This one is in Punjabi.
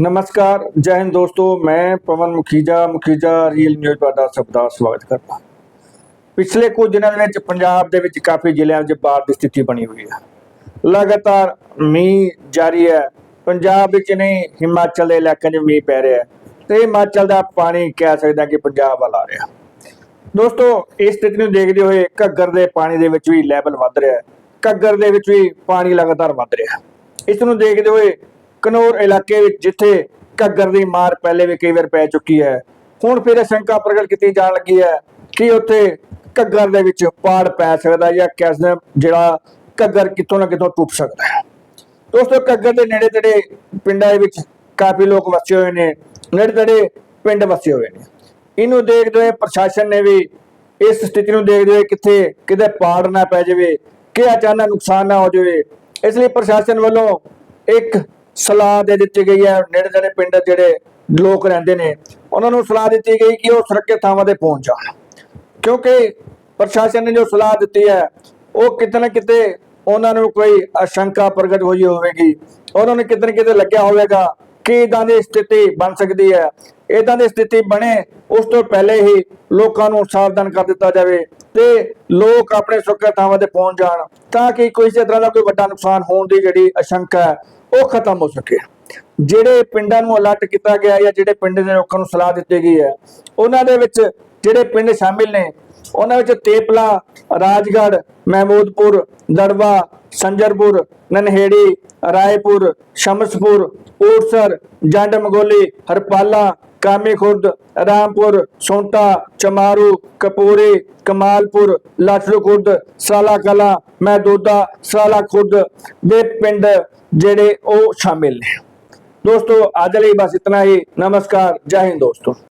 ਨਮਸਕਾਰ, ਜੈ ਹਿੰਦ ਦੋਸਤੋ, ਮੈਂ ਪਵਨ ਮੁਖੀਜਾ ਮੁਖੀਜਾ ਰੀਅਲ ਨਿਊਜ਼ ਤੁਹਾਡਾ ਸਭ ਦਾ ਸਵਾਗਤ ਕਰਦਾ। ਪਿਛਲੇ ਕੁਝ ਦਿਨਾਂ ਦੇ ਵਿੱਚ ਪੰਜਾਬ ਦੇ ਵਿੱਚ ਕਾਫੀ ਜ਼ਿਲ੍ਹਿਆਂ 'ਚ ਬਾੜ ਦੀ ਸਥਿਤੀ ਬਣੀ ਹੋਈ ਹੈ ਲਗਾਤਾਰ ਮੀਂਹ ਜਾਰੀ ਹੈ। ਪੰਜਾਬ ਵਿੱਚ ਨਹੀਂ, ਹਿਮਾਚਲ ਦੇ ਇਲਾਕਿਆਂ 'ਚ ਮੀਂਹ ਪੈ ਰਿਹਾ ਹੈ। ਤੇ ਹਿਮਾਚਲ ਦਾ ਪਾਣੀ ਕਹਿ ਸਕਦਾ ਕਿ ਪੰਜਾਬ ਵੱਲ ਆ ਰਿਹਾ। ਦੋਸਤੋ, ਇਸ ਸਥਿਤੀ ਨੂੰ ਦੇਖਦੇ ਹੋਏ ਘੱਗਰ ਦੇ ਪਾਣੀ ਦੇ ਵਿੱਚ ਵੀ ਲੈਵਲ ਵੱਧ ਰਿਹਾ ਹੈ। ਘੱਗਰ ਦੇ ਵਿੱਚ ਵੀ ਪਾਣੀ ਲਗਾਤਾਰ ਵੱਧ ਰਿਹਾ ਹੈ। ਇਸ ਨੂੰ ਦੇਖਦੇ ਹੋਏ ਕਨੌਰ ਇਲਾਕੇ ਵਿੱਚ ਜਿੱਥੇ ਘੱਗਰ ਦੀ ਮਾਰ ਪਹਿਲੇ ਵੀ ਕਈ ਵਾਰ ਪੈ ਚੁੱਕੀ ਹੈ। ਹੁਣ ਫਿਰ ਇਹ ਸ਼ੰਕਾ ਪ੍ਰਗਟ ਕੀਤੀ ਜਾਣ ਲੱਗੀ ਹੈ ਕਿ ਉੱਥੇ ਘੱਗਰ ਦੇ ਵਿੱਚ ਪਾੜ ਪੈ ਸਕਦਾ ਜਾਂ ਕਿਸ ਜਿਹੜਾ ਘੱਗਰ ਕਿਤੋਂ ਨਾ ਕਿਤੋਂ ਟੁੱਟ ਸਕਦਾ ਹੈ। ਦੋਸਤੋ, ਘੱਗਰ ਦੇ ਨੇੜੇ ਤੇੜੇ ਪਿੰਡਾਂ ਦੇ ਵਿੱਚ ਕਾਫੀ ਲੋਕ ਵਸੇ ਹੋਏ ਨੇ। ਨੇੜੇ ਤੇੜੇ ਪਿੰਡ ਵਸੇ ਹੋਏ ਨੇ। ਇਹਨੂੰ ਦੇਖਦੇ ਹੋਏ ਪ੍ਰਸ਼ਾਸਨ ਨੇ ਵੀ ਇਸ ਸਥਿਤੀ ਨੂੰ ਦੇਖਦੇ ਹੋਏ ਕਿੱਥੇ ਕਿਤੇ ਪਾੜ ਨਾ ਪੈ ਜਾਵੇ ਕਿ ਅਚਾਨਕ ਨੁਕਸਾਨ ਨਾ ਹੋ ਜਾਵੇ। ਇਸ ਲਈ ਪ੍ਰਸ਼ਾਸਨ ਵੱਲੋਂ ਇੱਕ ਸਲਾਹ ਦੇ ਦਿੱਤੀ ਗਈ ਹੈ। ਨੇੜੇ ਤੇੜੇ ਪਿੰਡ ਜਿਹੜੇ ਲੋਕ ਰਹਿੰਦੇ ਨੇ, ਉਹਨਾਂ ਨੂੰ ਸਲਾਹ ਦਿੱਤੀ ਗਈ ਕਿ ਉਹ ਸੁਰੱਖਿਅਤ ਥਾਵਾਂ ਤੇ ਪਹੁੰਚ ਜਾਣ। ਕਿਉਂਕਿ ਪ੍ਰਸ਼ਾਸਨ ਨੇ ਜੋ ਸਲਾਹ ਦਿੱਤੀ ਹੈ, ਉਹ ਕਿਤੇ ਨਾ ਕਿਤੇ ਉਹਨਾਂ ਨੂੰ ਕੋਈ ਅਸ਼ੰਕਾ ਪ੍ਰਗਟ ਹੋਈ ਹੋਵੇਗੀ। ਉਹਨਾਂ ਨੂੰ ਕਿਤੇ ਨਾ ਕਿਤੇ ਲੱਗਿਆ ਹੋਵੇਗਾ ਕਿ ਇਦਾਂ ਦੀ ਸਥਿਤੀ ਬਣ ਸਕਦੀ ਹੈ। ਇਦਾਂ ਦੀ ਸਥਿਤੀ ਬਣੇ, ਉਸ ਤੋਂ ਪਹਿਲੇ ਹੀ ਲੋਕਾਂ ਨੂੰ ਸਾਵਧਾਨ ਕਰ ਦਿੱਤਾ ਜਾਵੇ ਤੇ ਲੋਕ ਆਪਣੇ ਸੁਰੱਖਿਅਤ ਥਾਵਾਂ ਤੇ ਪਹੁੰਚ ਜਾਣ, ਤਾਂ ਕਿ ਕੋਈ ਇਸੇ ਤਰ੍ਹਾਂ ਦਾ ਕੋਈ ਵੱਡਾ ਨੁਕਸਾਨ ਹੋਣ ਦੀ ਜਿਹੜੀ ਅਸ਼ੰਕਾ ਹੈ ਉਹ ਖਤਮ ਹੋ ਸਕੇ। ਜਿਹੜੇ ਪਿੰਡਾਂ ਨੂੰ ਅਲਰਟ ਕੀਤਾ ਗਿਆ ਜਾਂ ਜਿਹੜੇ ਪਿੰਡ ਦੇ ਲੋਕਾਂ ਨੂੰ ਸਲਾਹ ਦਿੱਤੀ ਗਈ ਹੈ, ਉਹਨਾਂ ਦੇ ਵਿੱਚ ਜਿਹੜੇ ਪਿੰਡ ਸ਼ਾਮਿਲ ਨੇ, ਉਹਨਾਂ ਵਿੱਚ ਤੇਪਲਾ, ਰਾਜਗੜ੍ਹ, ਮਹਿਮੂਦਪੁਰ, ਦੜਵਾ, ਸੰਜਰਪੁਰ, ਨਨਹੇੜੀ, ਰਾਏਪੁਰ, ਸ਼ਮਸਪੁਰ ਊਟਸਰ ਜੰਡ ਮਗੋਲੀ, ਹਰਪਾਲਾ ਕਾਮੀ ਖੁਰਦ ਰਾਮਪੁਰ ਸੋਂਟਾ ਚਮਾਰੂ ਕਪੂਰੀ ਕਮਾਲਪੁਰ ਲਾਚੜੂ ਖੁਰਦ ਸਾਲਾ ਕਲਾ ਮਹਿਦੂਦਾ ਸਾਲਾ ਖੁਰਦ ਦੇ ਪਿੰਡ ਜਿਹੜੇ ਉਹ ਸ਼ਾਮਿਲ ਨੇ ਦੋਸਤੋ ਅੱਜ ਲਈ ਬਸ ਇਤਨਾ ਹੀ ਨਮਸਕਾਰ ਜੈ ਹਿੰਦ ਦੋਸਤੋ